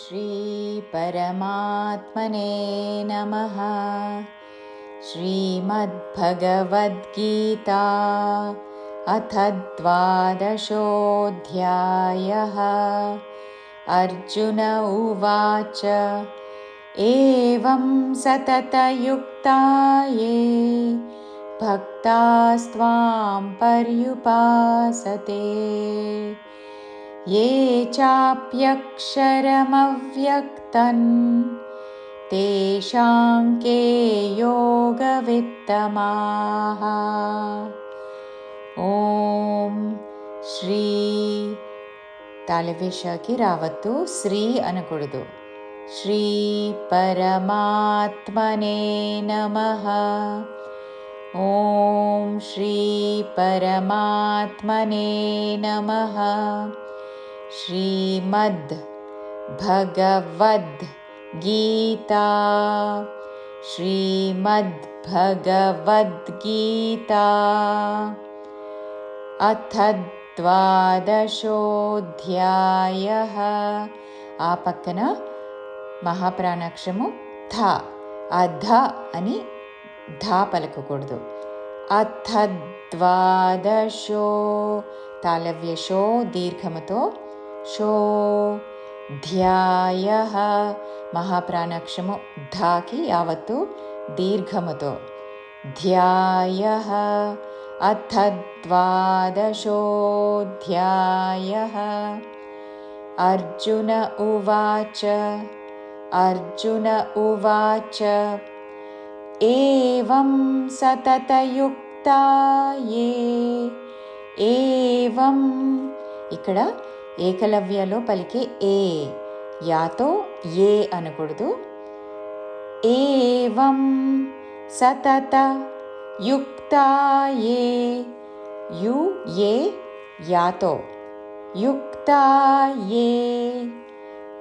श्रीपरमात्मने नमः। श्रीमद्भगवद्गीता अथ द्वादशोऽध्यायः। अर्जुन उवाच एवं सततयुक्ता ये भक्तास्त्वां पर्युपासते ये चाप्यक्षरमव्यक्तन्। तेषां के योगवित्तमाः। ॐ श्री तालवेशकि रावत्तु श्री अनकुडुदु श्रीपरमात्मने नमः। ॐ श्रीपरमात्मने नमः श्रीमद् भगवद्गीता श्रीमद्भगवद्गीता अथ द्वादशोऽध्यायः आपक्कन महाप्राणाक्षरमु थ अध अनि धा पलककूडदु अथ द्वादशो तालव्यशो दीर्घमतो शो ध्यायः महाप्राणाक्षरमु धाकि यावत्तु दीर्घमतो ध्यायः अथ द्वादशोऽध्यायः अर्जुन उवाच अर्जुन उवाच एवं सततयुक्ता ये एवम् ఇక్కడ ఏకలవ్యలో పలికే ఏ యాతో ఏ అనకూడదు. ఏవం సతత యుక్తాయే యు ఏ యాతో. యుక్తాయే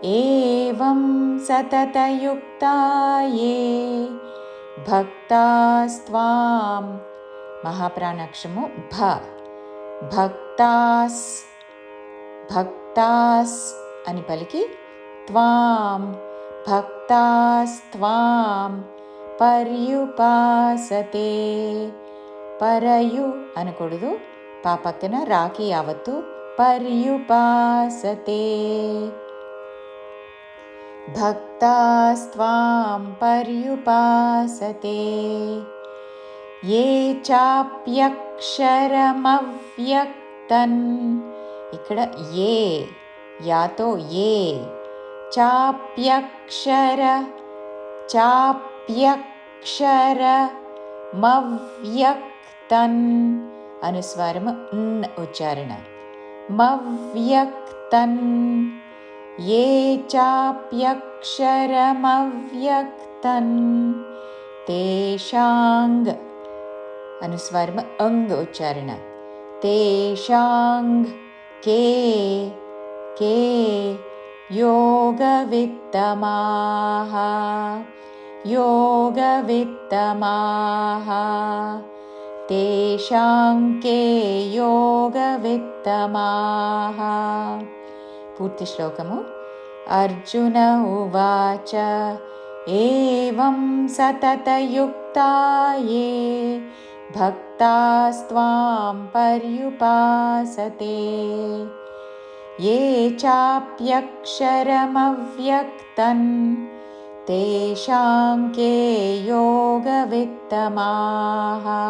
ఏవం సతతయుక్తాయే ఏ భక్తాస్త్వాం. మహాప్రాణాక్షము భ. భక్తాస్ భక్తాస్ అని పలికి త్వాం భక్తాస్ త్వాం పర్యుపాసతే. పరయు అనకూడదు పా పక్కన రాకి యావత్తు పర్యుపాసతే. భక్తాస్త్వాం పర్యుపాసతే. ఏ చాప్యక్షరమవ్యక్తన్ ఇక్కడ ఏ యాతో ఏ చాప్యక్షర చాప్యక్షర మవ్యక్తన్ అనుస్వారము న్ ఉచ్చారణ మవ్యక్తన్ ఏ చాప్యక్షరమవ్యక్తన్ తేషాంగ్ అనుస్వారము అంగ్ ఉచ్చారణ తేషాంగ్ के के योगवित्तमाः योगवित्तमाः। तेषां के योगवित्तमाः। पूर्तिश्लोकमु। अर्जुन उवाच एवं सततयुक्ता ये भक्तास्त्वां पर्युपासते। ये चाप्यक्षरमव्यक्तन् तेषां के योगवित्तमाः